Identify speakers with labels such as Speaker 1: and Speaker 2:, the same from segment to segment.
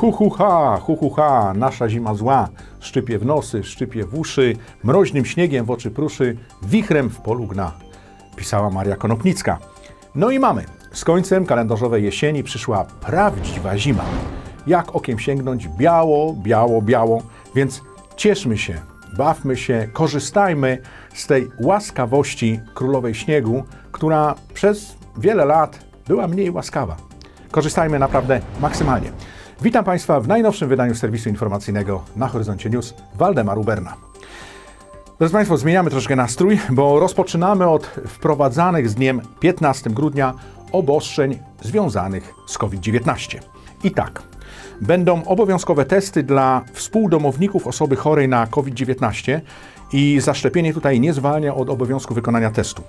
Speaker 1: Hu, hu, ha, hu, hu, ha, nasza zima zła. Szczypie w nosy, szczypie w uszy, mroźnym śniegiem w oczy pruszy, wichrem w polu gna. Pisała Maria Konopnicka. No i mamy. Z końcem kalendarzowej jesieni przyszła prawdziwa zima. Jak okiem sięgnąć, biało, biało, biało. Więc cieszmy się, bawmy się, korzystajmy z tej łaskawości królowej śniegu, która przez wiele lat była mniej łaskawa. Korzystajmy naprawdę maksymalnie. Witam Państwa w najnowszym wydaniu serwisu informacyjnego na Horyzoncie News Waldemar Uberna. Drodzy Państwo, zmieniamy troszkę nastrój, bo rozpoczynamy od wprowadzanych z dniem 15 grudnia obostrzeń związanych z COVID-19. I tak, będą obowiązkowe testy dla współdomowników osoby chorej na COVID-19 i zaszczepienie tutaj nie zwalnia od obowiązku wykonania testu.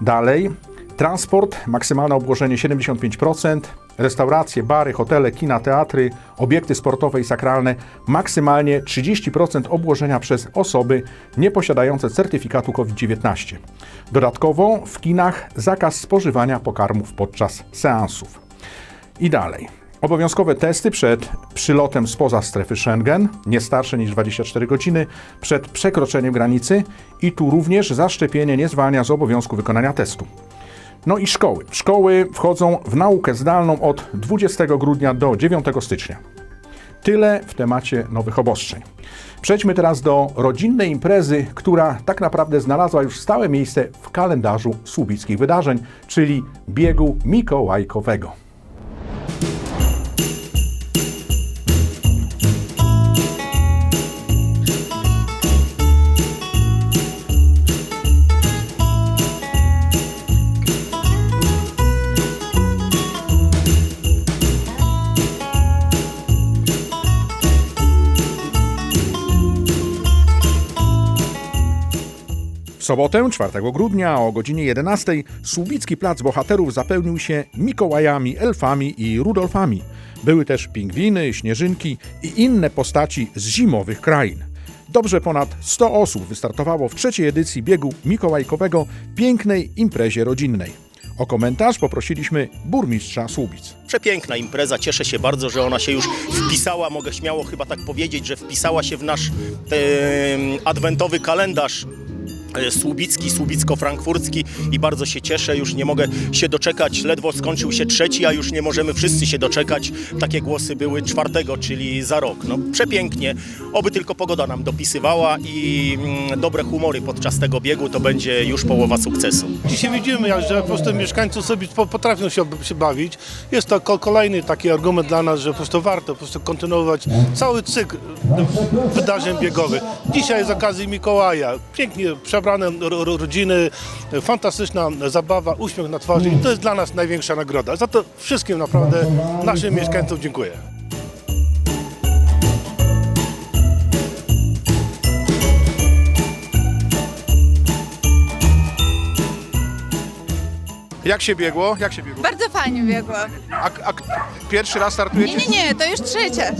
Speaker 1: Dalej, transport, maksymalne obłożenie 75%, restauracje, bary, hotele, kina, teatry, obiekty sportowe i sakralne, maksymalnie 30% obłożenia przez osoby nieposiadające certyfikatu COVID-19. Dodatkowo w kinach zakaz spożywania pokarmów podczas seansów. I dalej. Obowiązkowe testy przed przylotem spoza strefy Schengen, nie starsze niż 24 godziny, przed przekroczeniem granicy i tu również zaszczepienie nie zwalnia z obowiązku wykonania testu. No i szkoły. Szkoły wchodzą w naukę zdalną od 20 grudnia do 9 stycznia. Tyle w temacie nowych obostrzeń. Przejdźmy teraz do rodzinnej imprezy, która tak naprawdę znalazła już stałe miejsce w kalendarzu słubickich wydarzeń, czyli biegu mikołajkowego. W sobotę, 4 grudnia o godzinie 11 Słubicki Plac Bohaterów zapełnił się Mikołajami, elfami i Rudolfami. Były też pingwiny, śnieżynki i inne postaci z zimowych krain. Dobrze ponad 100 osób wystartowało w trzeciej edycji biegu mikołajkowego pięknej imprezie rodzinnej. O komentarz poprosiliśmy burmistrza Słubic.
Speaker 2: Przepiękna impreza, cieszę się bardzo, że ona się już wpisała, mogę śmiało chyba tak powiedzieć, że wpisała się w nasz em, adwentowy kalendarz e, słubicki, słubicko-frankfurcki i bardzo się cieszę, już nie mogę się doczekać, ledwo skończył się trzeci, a już nie możemy wszyscy się doczekać. Takie głosy były czwartego, czyli za rok. No przepięknie, oby tylko pogoda nam dopisywała i mm, dobre humory podczas tego biegu to będzie już połowa sukcesu.
Speaker 3: Dzisiaj widzimy, że po prostu mieszkańcy sobie po- potrafią się, bawić. Jest to ko- kolejny taki argument dla nas, że po prostu warto po prostu kontynuować cały cykl e, wydarzeń biegowych. Dzisiaj z okazji Mikołaja, pięknie ro- rodziny, fantastyczna zabawa, uśmiech na twarzy i to jest dla nas największa nagroda. Za to wszystkim naprawdę naszym mieszkańcom dziękuję.
Speaker 4: Jak się biegło? Jak się biegło?
Speaker 5: Bardzo fajnie biegło.
Speaker 4: A, a pierwszy raz
Speaker 5: Nie,
Speaker 4: startujecie?
Speaker 5: nie, nie, to już trzecie.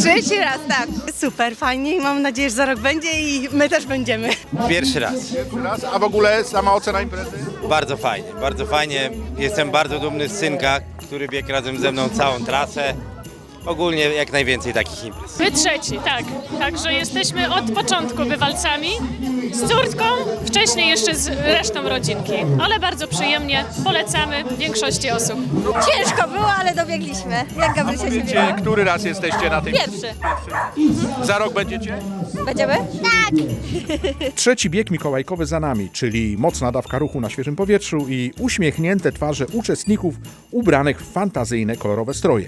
Speaker 5: Trzeci raz, tak.
Speaker 6: Super, fajnie i mam nadzieję, że za rok będzie i my też będziemy.
Speaker 7: Pierwszy raz.
Speaker 4: Pierwszy raz. A w ogóle sama ocena imprezy?
Speaker 7: Bardzo fajnie, bardzo fajnie. Jestem bardzo dumny z synka, który biegł razem ze mną całą trasę. Ogólnie jak najwięcej takich imprez.
Speaker 8: My trzeci, tak. Także jesteśmy od początku bywalcami. Z córką, wcześniej jeszcze z resztą rodzinki. Ale bardzo przyjemnie, polecamy większości osób.
Speaker 9: Ciężko było, ale dobiegliśmy. Jak Gabrysia się
Speaker 4: Wiecie, który raz jesteście na tej
Speaker 9: Pierwszy.
Speaker 4: Za rok będziecie?
Speaker 9: Będziemy?
Speaker 1: Trzeci bieg mikołajkowy za nami, czyli mocna dawka ruchu na świeżym powietrzu i uśmiechnięte twarze uczestników ubranych w fantazyjne kolorowe stroje.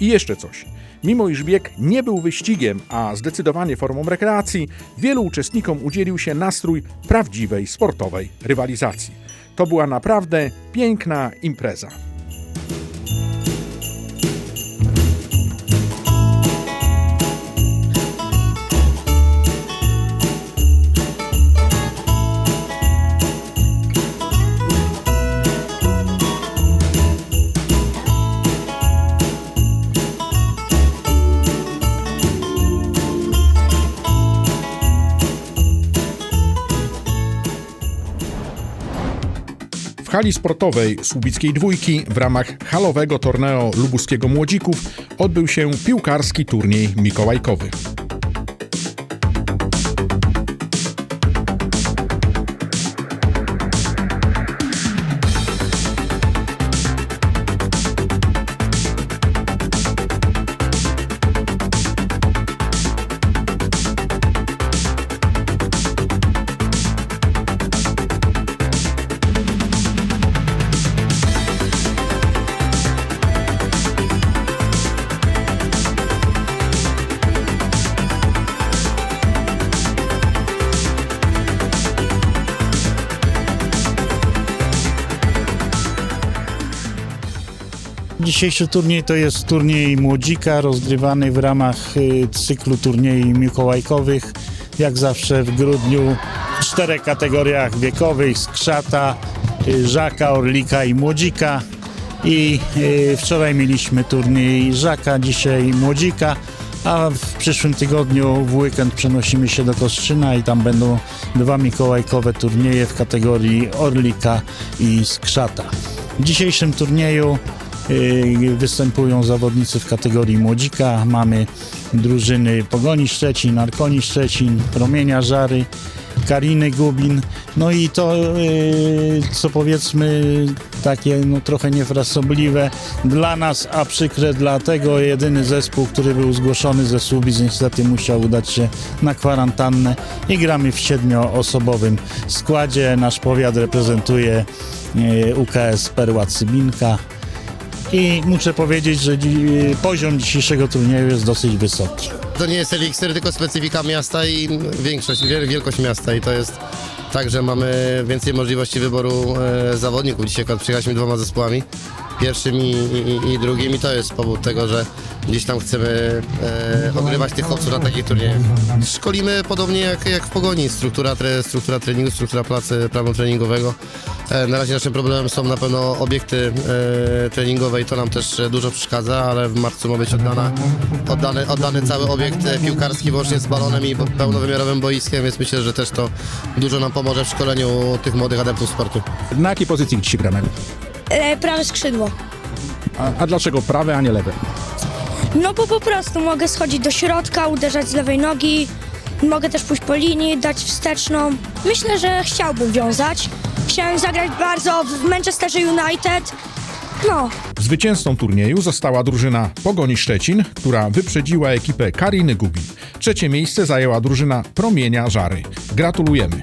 Speaker 1: I jeszcze coś. Mimo iż bieg nie był wyścigiem, a zdecydowanie formą rekreacji, wielu uczestnikom udzielił się nastrój prawdziwej sportowej rywalizacji. To była naprawdę piękna impreza. W hali sportowej Słubickiej Dwójki w ramach halowego torneo lubuskiego młodzików odbył się piłkarski turniej mikołajkowy.
Speaker 10: Dzisiejszy turniej to jest turniej młodzika rozgrywany w ramach y, cyklu turniejów mikołajkowych. Jak zawsze w grudniu w czterech kategoriach wiekowych skrzata, y, żaka, orlika i młodzika. I y, wczoraj mieliśmy turniej żaka, dzisiaj młodzika. A w przyszłym tygodniu w weekend przenosimy się do Kostrzyna i tam będą dwa mikołajkowe turnieje w kategorii orlika i skrzata. W dzisiejszym turnieju Występują zawodnicy w kategorii młodzika. Mamy drużyny Pogoni Szczecin, Arkoni Szczecin, Promienia Żary, Kariny Gubin. No i to, yy, co powiedzmy, takie no, trochę niefrasobliwe dla nas, a przykre dla tego. Jedyny zespół, który był zgłoszony ze Słubic, niestety musiał udać się na kwarantannę i gramy w siedmioosobowym składzie. Nasz powiat reprezentuje yy, UKS Perła Cybinka. I muszę powiedzieć, że dzi- poziom dzisiejszego turnieju jest dosyć wysoki.
Speaker 11: To nie jest eliksir, tylko specyfika miasta i większość, wiel- wielkość miasta i to jest tak, że mamy więcej możliwości wyboru e, zawodników. Dzisiaj przyjechaliśmy dwoma zespołami, pierwszym i, i, i drugim i to jest powód tego, że gdzieś tam chcemy e, ogrywać tych chłopców na takich turniejach. Szkolimy podobnie jak, jak w Pogoni, struktura, tre, struktura treningu, struktura pracy, planu treningowego. E, na razie naszym problemem są na pewno obiekty e, treningowe i to nam też dużo przeszkadza, ale w marcu ma być oddana, oddany, oddany cały obiekt piłkarski włącznie z balonem i pełnowymiarowym boiskiem, więc myślę, że też to dużo nam pomoże w szkoleniu tych młodych adeptów sportu.
Speaker 1: Na jakiej pozycji dzisiaj gramy?
Speaker 9: E, prawe skrzydło.
Speaker 1: A, a dlaczego prawe, a nie lewe?
Speaker 9: No bo po prostu mogę schodzić do środka, uderzać z lewej nogi. Mogę też pójść po linii, dać wsteczną. Myślę, że chciałbym wiązać. Chciałem zagrać bardzo w Manchesterze United. No,
Speaker 1: Zwycięzcą turnieju została drużyna Pogoni Szczecin, która wyprzedziła ekipę Kariny Gubin. Trzecie miejsce zajęła drużyna Promienia Żary. Gratulujemy.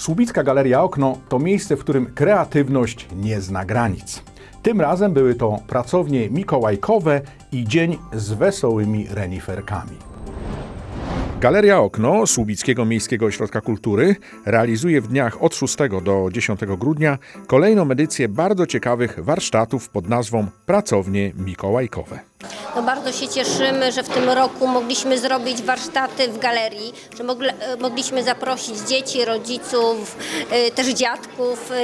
Speaker 1: Słubicka Galeria Okno to miejsce, w którym kreatywność nie zna granic. Tym razem były to pracownie mikołajkowe i dzień z wesołymi reniferkami. Galeria Okno Słubickiego Miejskiego Ośrodka Kultury realizuje w dniach od 6 do 10 grudnia kolejną edycję bardzo ciekawych warsztatów pod nazwą Pracownie Mikołajkowe.
Speaker 9: no bardzo się cieszymy, że w tym roku mogliśmy zrobić warsztaty w galerii, że e, mogliśmy zaprosić dzieci, rodziców, e, też dziadków, e,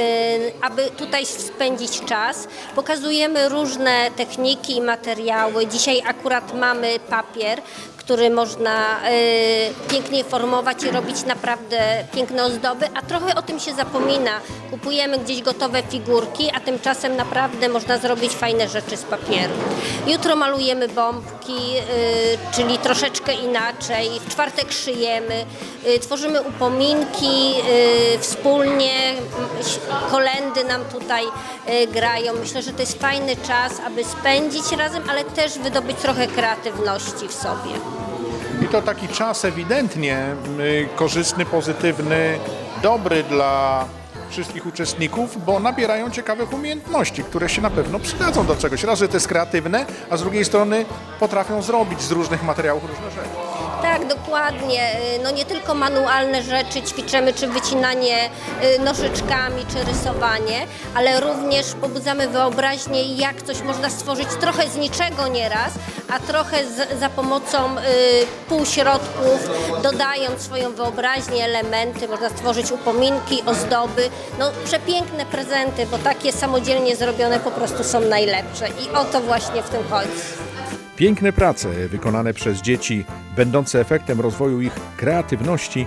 Speaker 9: aby tutaj spędzić czas. Pokazujemy różne techniki i materiały. Dzisiaj akurat mamy papier, który można e, pięknie formować i robić naprawdę piękne ozdoby, a trochę o tym się zapomina. Kupujemy gdzieś gotowe figurki, a tymczasem naprawdę można zrobić fajne rzeczy z papieru. Jutro malujemy bombki, y, czyli troszeczkę inaczej. W czwartek szyjemy, y, tworzymy upominki y, wspólnie, kolendy nam tutaj y, grają. Myślę, że to jest fajny czas, aby spędzić razem, ale też wydobyć trochę kreatywności w sobie.
Speaker 1: I to taki czas ewidentnie y, korzystny, pozytywny, dobry dla wszystkich uczestników, bo nabierają ciekawych umiejętności, które się na pewno przydadzą do czegoś. Raz, że to jest kreatywne, a z drugiej strony potrafią zrobić z różnych materiałów różne rzeczy.
Speaker 9: Tak, dokładnie. Y, No nie tylko manualne rzeczy ćwiczymy, czy wycinanie y, nożyczkami, czy rysowanie, ale również pobudzamy wyobraźnię, jak coś można stworzyć trochę z niczego nieraz, a trochę z, za pomocą y, półśrodków, dodając swoją wyobraźnię, elementy, można stworzyć upominki, ozdoby, no przepiękne prezenty, bo takie samodzielnie zrobione po prostu są najlepsze i o to właśnie w tym chodzi.
Speaker 1: Piękne prace wykonane przez dzieci, będące efektem rozwoju ich kreatywności,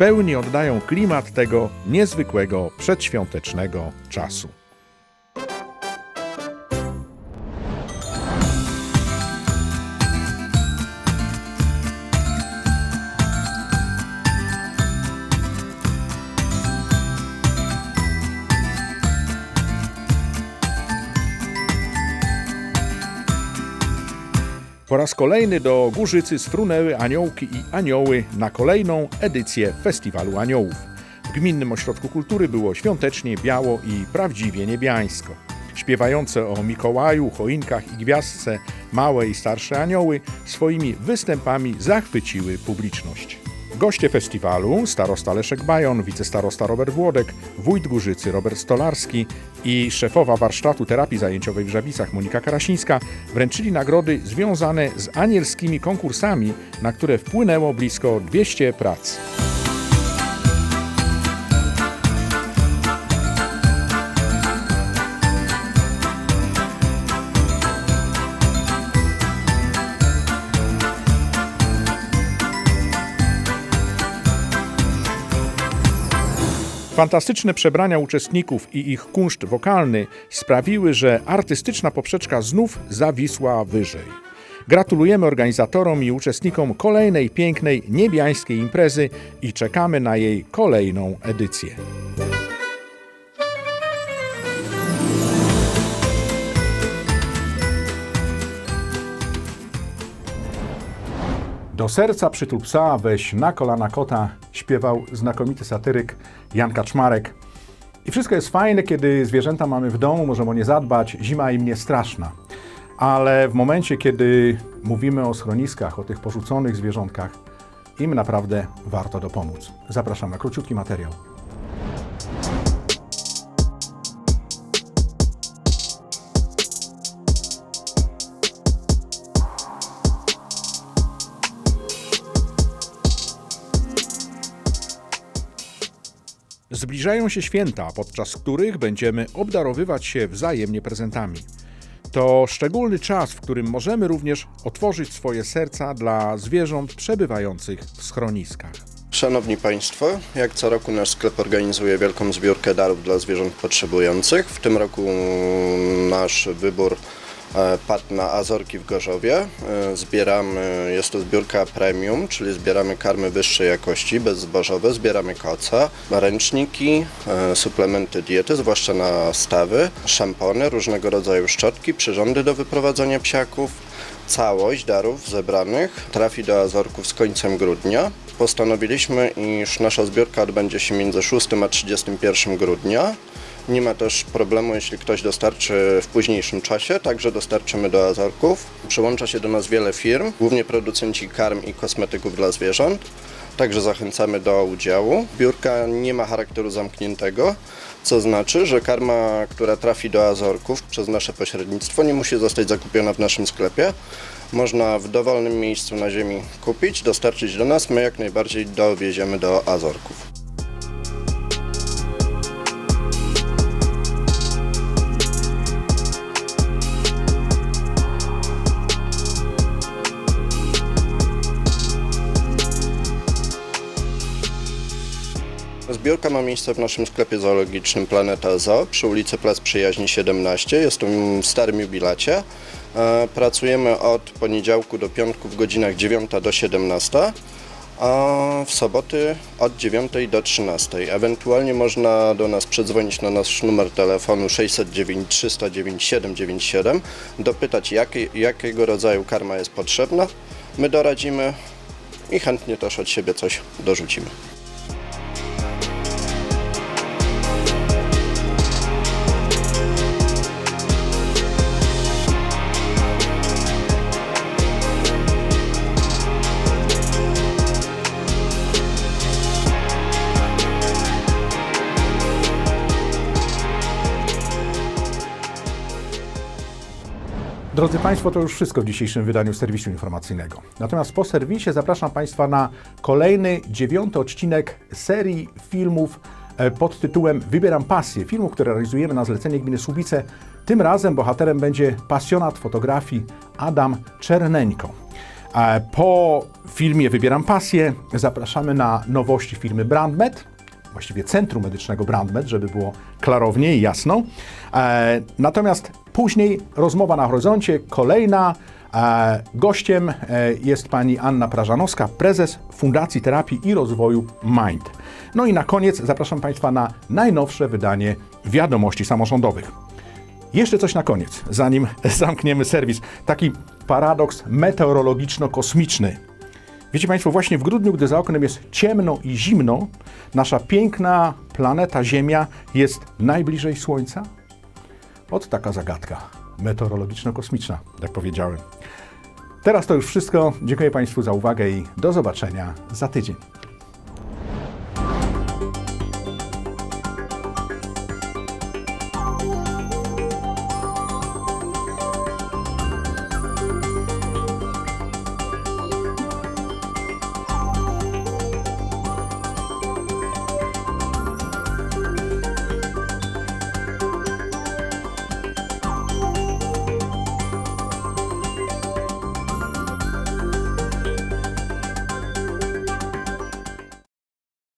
Speaker 1: pełni oddają klimat tego niezwykłego przedświątecznego czasu. Po raz kolejny do Górzycy sfrunęły aniołki i anioły na kolejną edycję Festiwalu Aniołów. W Gminnym Ośrodku Kultury było świątecznie, biało i prawdziwie niebiańsko. Śpiewające o Mikołaju, choinkach i gwiazdce małe i starsze anioły swoimi występami zachwyciły publiczność. Goście festiwalu, starosta Leszek Bajon, wicestarosta Robert Włodek, wójt Górzycy Robert Stolarski i szefowa warsztatu terapii zajęciowej w Żabicach Monika Karasińska wręczyli nagrody związane z anielskimi konkursami, na które wpłynęło blisko 200 prac. Fantastyczne przebrania uczestników i ich kunszt wokalny sprawiły, że artystyczna poprzeczka znów zawisła wyżej. Gratulujemy organizatorom i uczestnikom kolejnej pięknej niebiańskiej imprezy i czekamy na jej kolejną edycję. Do serca przytul psa, weź na kolana kota, śpiewał znakomity satyryk Jan Kaczmarek. I wszystko jest fajne, kiedy zwierzęta mamy w domu, możemy o nie zadbać, zima im nie straszna. Ale w momencie, kiedy mówimy o schroniskach, o tych porzuconych zwierzątkach, im naprawdę warto dopomóc. Zapraszam na króciutki materiał. Zbliżają się święta, podczas których będziemy obdarowywać się wzajemnie prezentami. To szczególny czas, w którym możemy również otworzyć swoje serca dla zwierząt przebywających w schroniskach.
Speaker 12: Szanowni Państwo, jak co roku nasz sklep organizuje wielką zbiórkę darów dla zwierząt potrzebujących. W tym roku nasz wybór padł na Azorki w Gorzowie. E, Zbieramy, jest to zbiórka premium, czyli zbieramy karmy wyższej jakości, bezzbożowe, zbieramy koce, ręczniki, e, suplementy diety, zwłaszcza na stawy, szampony, różnego rodzaju szczotki, przyrządy do wyprowadzania psiaków. Całość darów zebranych trafi do Azorków z końcem grudnia. Postanowiliśmy, iż nasza zbiórka odbędzie się między 6 a 31 grudnia. Nie ma też problemu, jeśli ktoś dostarczy w późniejszym czasie, także dostarczymy do Azorków. Przyłącza się do nas wiele firm, głównie producenci karm i kosmetyków dla zwierząt. Także zachęcamy do udziału. Zbiórka nie ma charakteru zamkniętego, co znaczy, że karma, która trafi do Azorków przez nasze pośrednictwo, nie musi zostać zakupiona w naszym sklepie. Można w dowolnym miejscu na ziemi kupić, dostarczyć do nas, my jak najbardziej dowieziemy do Azorków. Zbiórka ma miejsce w naszym sklepie zoologicznym Planeta Zoo przy ulicy Plac Przyjaźni 17. Jest to w starym jubilacie. E, Pracujemy od poniedziałku do piątku w godzinach 9 do 17, a w soboty od 9 do 13. Ewentualnie można do nas przedzwonić na nasz numer telefonu 609 309 797, dopytać jakie, jakiego rodzaju karma jest potrzebna. My doradzimy i chętnie też od siebie coś dorzucimy.
Speaker 1: Drodzy Państwo, to już wszystko w dzisiejszym wydaniu serwisu informacyjnego. Natomiast po serwisie zapraszam Państwa na kolejny, dziewiąty odcinek serii filmów e, pod tytułem Wybieram pasję. Filmów, które realizujemy na zlecenie gminy Słubice. Tym razem bohaterem będzie pasjonat fotografii Adam Czerneńko. E, Po filmie Wybieram pasję zapraszamy na nowości firmy Brandmed, właściwie Centrum Medycznego Brandmed, żeby było klarownie i jasno. E, Natomiast później rozmowa na horyzoncie, kolejna. E, Gościem e, jest pani Anna Prażanowska, prezes Fundacji Terapii i Rozwoju Mind. No i na koniec zapraszam Państwa na najnowsze wydanie Wiadomości Samorządowych. Jeszcze coś na koniec, zanim zamkniemy serwis. Taki paradoks meteorologiczno-kosmiczny. Wiecie Państwo, właśnie w grudniu, gdy za oknem jest ciemno i zimno, nasza piękna planeta Ziemia jest najbliżej Słońca? Ot taka zagadka meteorologiczno-kosmiczna, jak powiedziałem. Teraz to już wszystko. Dziękuję Państwu za uwagę i do zobaczenia za tydzień.